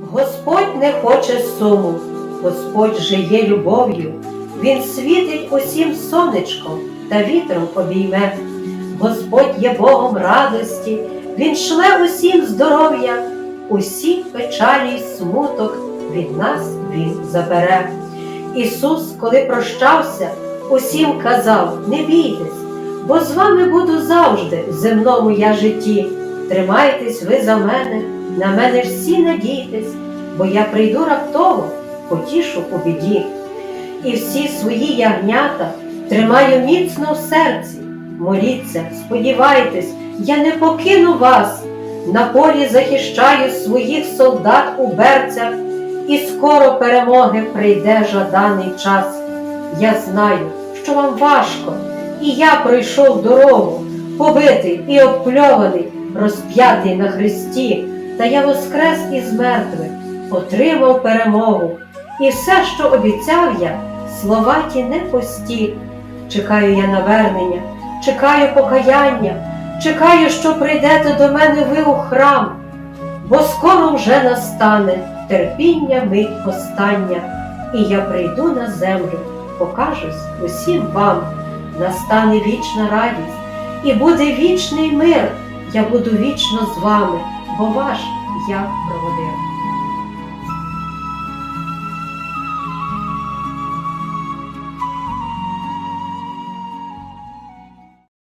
Господь не хоче суму, Господь же є любов'ю, Він світить усім сонечком та вітром обійме. Господь є Богом радості, Він шле усім здоров'я, усі печалі й смуток від нас Він забере. Ісус, коли прощався, усім казав: не бійтесь, бо з вами буду завжди в земному я житті. Тримайтесь ви за мене, на мене всі надійтесь, бо я прийду раптово, потішу у біді. І всі свої ягнята тримаю міцно в серці. Моліться, сподівайтесь, я не покину вас. На полі захищаю своїх солдат у берцях, і скоро перемоги прийде жаданий час. Я знаю, що вам важко, і я пройшов дорогу, побитий і обпльований, розп'ятий на хресті, та я воскрес із мертвих, отримав перемогу. І все, що обіцяв я, слова ті не пусті. Чекаю я навернення, чекаю покаяння, чекаю, що прийдете до мене ви у храм, бо скоро вже настане терпіння мить остання, і я прийду на землю, покажусь усім вам, настане вічна радість, і буде вічний мир. Я буду вічно з вами, бо ваш я проводив.